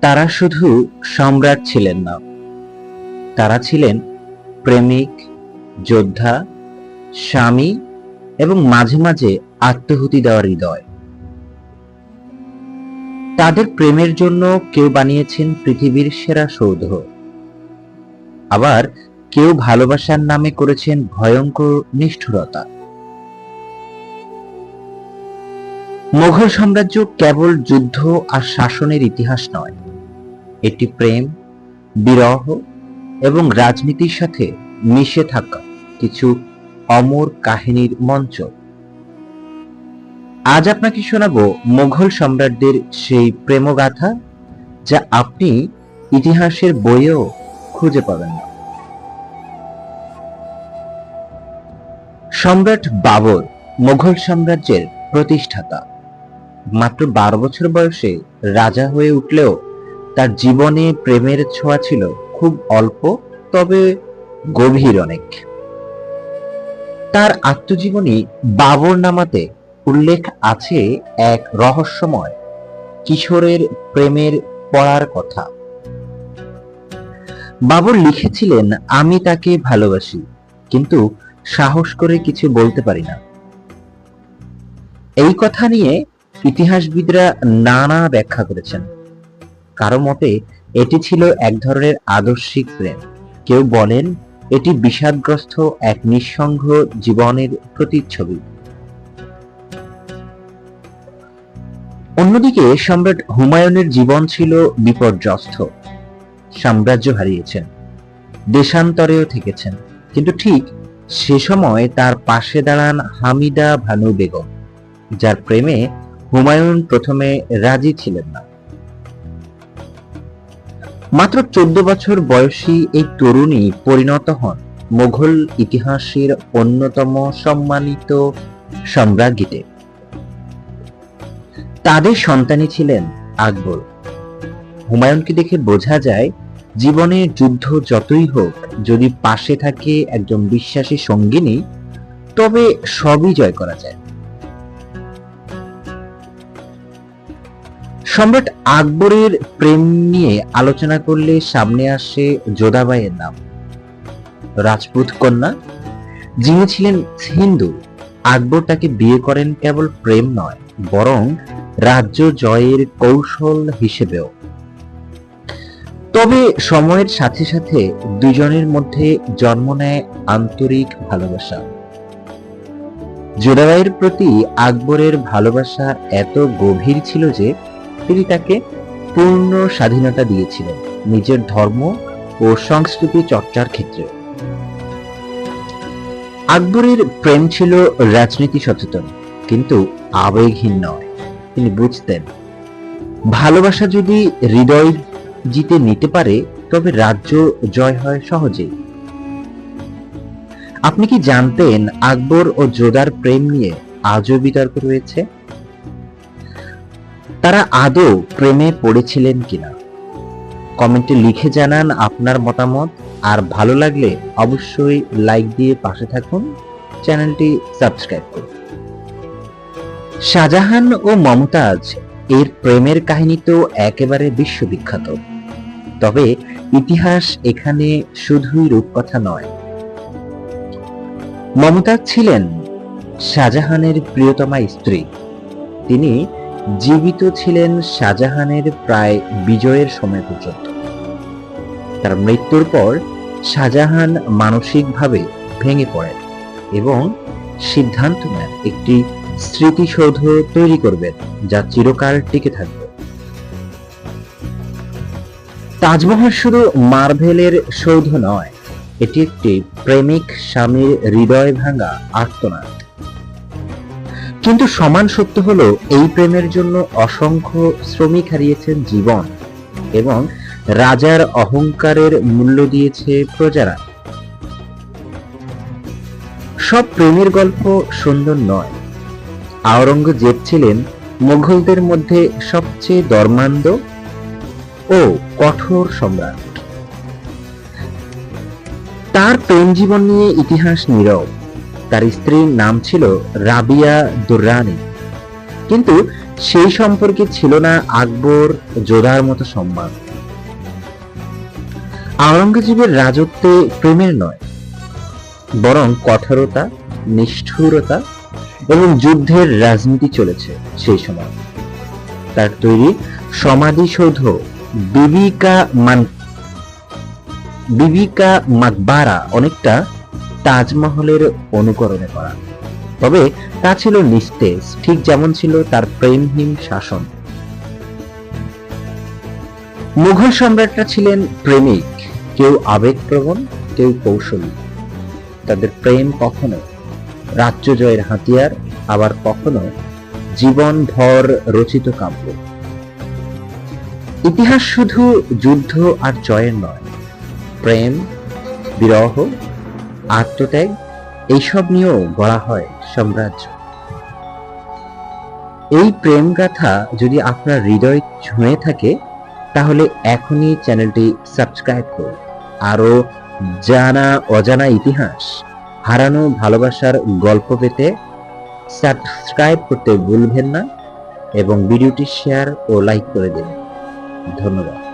তারা শুধু সম্রাট ছিলেন না, তারা ছিলেন প্রেমিক, যোদ্ধা, স্বামী এবং মাঝে মাঝে আত্মহুতি দেওয়ার হৃদয়। তাদের প্রেমের জন্য কেউ বানিয়েছেন পৃথিবীর সেরা সৌধ। আবার কেউ ভালোবাসার নামে করেছেন ভয়ঙ্কর নিষ্ঠুরতা। মুঘল সাম্রাজ্য কেবল যুদ্ধ আর শাসনের ইতিহাস নয় এটি প্রেম, বিরহ এবং রাজনীতির সাথে মিশে থাকা কিছু অমর কাহিনীর মঞ্চ। আজ আপনাকে শোনাবো মুঘল সম্রাটদের সেই প্রেমগাথা যা আপনি ইতিহাসের বইয়েও খুঁজে পাবেন। না সম্রাট বাবর, মুঘল সাম্রাজ্যের প্রতিষ্ঠাতা। মাত্র বারো বছর বয়সে রাজা হয়ে উঠলেও তার জীবনে প্রেমের ছোঁয়া ছিল খুব অল্প, তবে গভীর অনেক। তার আত্মজীবনী বাবর নামাতে উল্লেখ আছে এক রহস্যময়, কিশোরের প্রেমের পড়ার কথা। বাবর লিখেছিলেন, আমি তাকে ভালোবাসি, কিন্তু সাহস করে কিছু বলতে পারি না। এই কথা নিয়ে ইতিহাসবিদরা নানা ব্যাখ্যা করেছেন। কারও মতে, এটি ছিল এক ধরনের আদর্শিক প্রেম। কেউ বলেন, এটি বিষাদগ্রস্ত এক নিঃসঙ্গ জীবনের প্রতিচ্ছবি। অন্যদিকে, সম্রাট হুমায়ুনের জীবন ছিল বিপর্যস্ত। সাম্রাজ্য হারিয়েছেন। দেশান্তরেও থেকেছেন। কিন্তু ঠিক সে সময় তার পাশে দাঁড়ান হামিদা ভানু বেগম, যার প্রেমে হুমায়ুন প্রথমে রাজি ছিলেন না। মাত্র চোদ্দ বছর বয়সী এই তরুণী পরিণত হন মুঘল ইতিহাসের অন্যতম সম্মানিত সম্রাজ্ঞীতে। তাদের সন্তানই ছিলেন আকবর। হুমায়ুনকে দেখে বোঝা যায়, জীবনে যুদ্ধ যতই হোক, যদি পাশে থাকে একজন বিশ্বাসী সঙ্গিনী, তবে সবই জয় করা যায়। সম্রাট আকবরের প্রেম নিয়ে আলোচনা করলে সামনে আসে যোধাবাইয়ের নাম। রাজপুত কন্যা, যিনি ছিলেন হিন্দু, আকবর তাকে বিয়ে করেন কেবল প্রেম নয়, বরং রাজ্য জয়ের কৌশল হিসেবেও। তবে সময়ের সাথে সাথে দুজনের মধ্যে জন্ম নেয় আন্তরিক ভালোবাসা। যোধাবাইয়ের প্রতি আকবরের ভালোবাসা এত গভীর ছিল যে তিনি তাকে পূর্ণ স্বাধীনতা দিয়েছিলেন নিজের ধর্ম ও সংস্কৃতি চর্চার ক্ষেত্রে। আকবরের প্রেম ছিল রাজনীতি সচেতন, কিন্তু আবেগহীন নয়। তিনি বুঝতেন, ভালোবাসা যদি হৃদয় জিতে নিতে পারে, তবে রাজ্য জয় হয় সহজেই। আপনি কি জানতেন আকবর ও যোদার প্রেম নিয়ে আজও বিতর্ক রয়েছে? তারা আদৌ প্রেমে পড়েছিলেন কিনা? কমেন্টে লিখে জানান আপনার মতামত। আর ভালো লাগলে অবশ্যই লাইক দিয়ে পাশে থাকুন। চ্যানেলটি সাবস্ক্রাইব করুন। শাহজাহান ও মমতাজ এর প্রেমের কাহিনী তো একেবারে বিশ্ববিখ্যাত। তবে ইতিহাস এখানে শুধুই রূপকথা নয়। মমতাজ ছিলেন শাহজাহানের প্রিয়তমা স্ত্রী। তিনি জীবিত ছিলেন শাহজাহানের প্রায় বিজয়ের সময় পর্যন্ত। তার মৃত্যুর পর শাহজাহান মানসিকভাবে ভেঙে পড়েন এবং সিদ্ধান্ত নেন একটি স্মৃতিসৌধ তৈরি করবেন যা চিরকাল টিকে থাকবে। তাজমহল শুধু মার্ভেলের সৌধ নয়, এটি একটি প্রেমিক স্বামীর হৃদয় ভাঙা আর্তনাদ। কিন্তু সমান সত্য হলো, এই প্রেমের জন্য অসংখ্য শ্রমিক হারিয়েছেন জীবন এবং রাজার অহংকারের মূল্য দিয়েছে প্রজারা। সব প্রেমের গল্প সুন্দর নয়। আওরঙ্গজেব ছিলেন মুঘলদের মধ্যে সবচেয়ে ধর্মান্ধ ও কঠোর সম্রাট। তার প্রেম জীবন নিয়ে ইতিহাস নীরব। তার স্ত্রীর নাম ছিল রাবিয়া দুর্রানি। কিন্তু সেই সম্পর্কে ছিল না আকবর যোধার মতো সম্মান। আওরঙ্গজেবের রাজত্বে প্রেমের নয়, বরং কঠোরতা, নিষ্ঠুরতা এবং যুদ্ধের রাজনীতি চলেছে সেই সময়। তার তৈরি সমাধিসৌধ বিবিকা মান বিবিকা মাকবারা অনেকটা তাজমহলের অনুকরণে করা। তবে তা ছিল নিস্তেজ, ঠিক যেমন ছিল তার প্রেমহীন শাসন। মুঘল সম্রাটরা ছিলেন প্রেমিক, কেউ আবেগপ্রবণ, কেউ কৌশলী। তাদের প্রেম কখনো রাজ্য জয়ের হাতিয়ার, আবার কখনো জীবনভর রচিত কাব্য। ইতিহাস শুধু যুদ্ধ আর জয়ের নয়, প্রেম, বিরহ আত্মত্যাগ এইসব নিয়েও গড়া হয় সাম্রাজ্য। এই প্রেম গাথা যদি আপনার হৃদয় ছুঁয়ে থাকে, তাহলে এখনই চ্যানেলটি সাবস্ক্রাইব করুন। আরও জানা অজানা ইতিহাস, হারানো ভালোবাসার গল্প পেতে সাবস্ক্রাইব করতে ভুলবেন না এবং ভিডিওটি শেয়ার ও লাইক করে দিন। ধন্যবাদ।